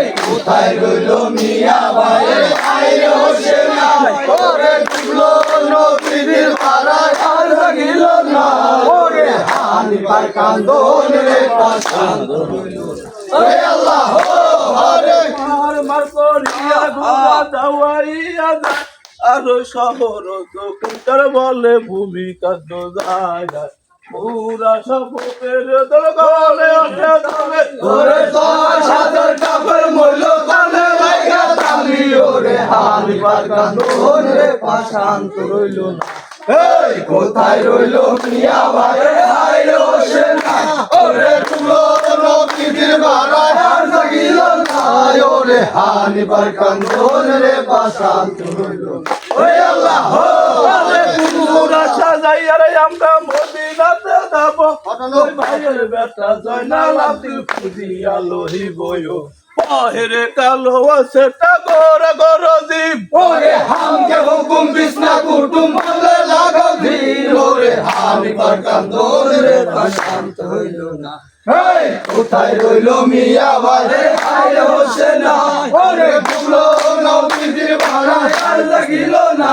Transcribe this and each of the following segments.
পার কোথায় রইল মিয়া ভাইয়ের আইরে হোসে না ওরে ডুবলো নদীর পাড়ায় আর লাগিল না। ওরে হানি পার কান্দন রে পাশান ওরে আল্লাহ হরে মার মার করিয়া গুলা দাওয়াইয়া দা আর শহর তো কুটার বলে ভূমিকা তো যায় পুরা সপের দল গলে ওঠে তবে ওরে পার কান্দন রে পাশান্ত রইল না। এই কোথায় রইল মিয়া ভাই হাই রোশে না। ওরে তুলো নদীর বাড়ায় আর জাগিল না। ওরে হানি পার কান্দন রে পাশান্ত রইল ওরে আল্লাহ আরে পুরা সাজাই আরে আমরা মদিনাতে যাব। ওই ভাইয়ের বেটা জয়নাল আব্দুল খুদি আলোহি বইও পাহেরে কালো আছে টাগর গরদীপ ওরে হামকে হুকুম বিষ্ণা কুটুম বলে লাগো ধীর ওরে হামি পার কান্দর রে শান্ত হইল না। কোথায় রইল মিয়া ভাই আই হোসে না ওরে ফুলো নবীর ভাড়া আর লাগিল না।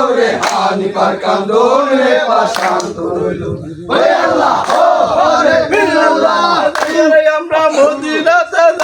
ওরে হানি পার কান্দর রে শান্ত হইল ওরে আল্লাহ ওরে বিল্লাহ আমরা মদিনাতে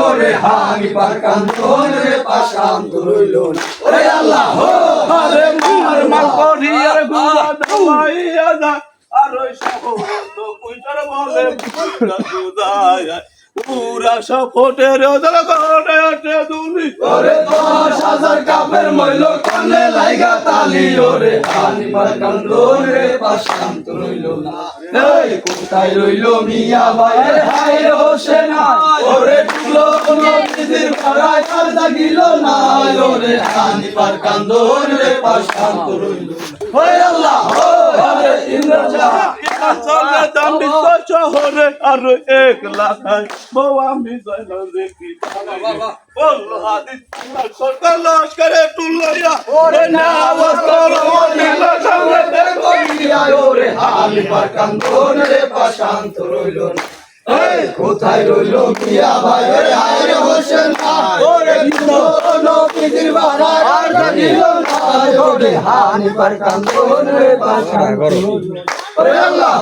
ওরে হানি বার কান্তর রে পাশান্ত রইল ওরে আল্লাহ আরে মার মার আরগুলা দাওয়াইয়া দা আর ওই শহর তো কুইটার বলে দুদায় পুরা দল করে ওঠে দুলি ওরে দশ হাজার কাপের মইল কানে লাইগা তালি, ওরে হানি মার রে পাশান্ত রইল না। এই কোথায় রইল মিয়া ভাইয়ের হাই হোসে না? ওরে টুলো নদীর পাড়ায় আর জাগিল না? ওরে হানি পার রে পাশান্ত রইল ওরে আল্লাহ, ওরে ইন্দ্রজাহান চলে দাম বিশ্ব শহরে আর এক লাখ বউ আমি জয়ন দেখি। বলল হাদিস সরকার লস্করে তুলইয়া ওরে না বস্তর নীল সঙ্গে দেখো ওরে হালি পার রে পাশান্ত রইল না কোথায় রইল মিয়া ভাই? ওরে আয় হোসেন ওরে নদীর বাড়ায় আর জানিল না। ওরে হানি পার কান্দন রে পাশান্ত রইল আল্লাহ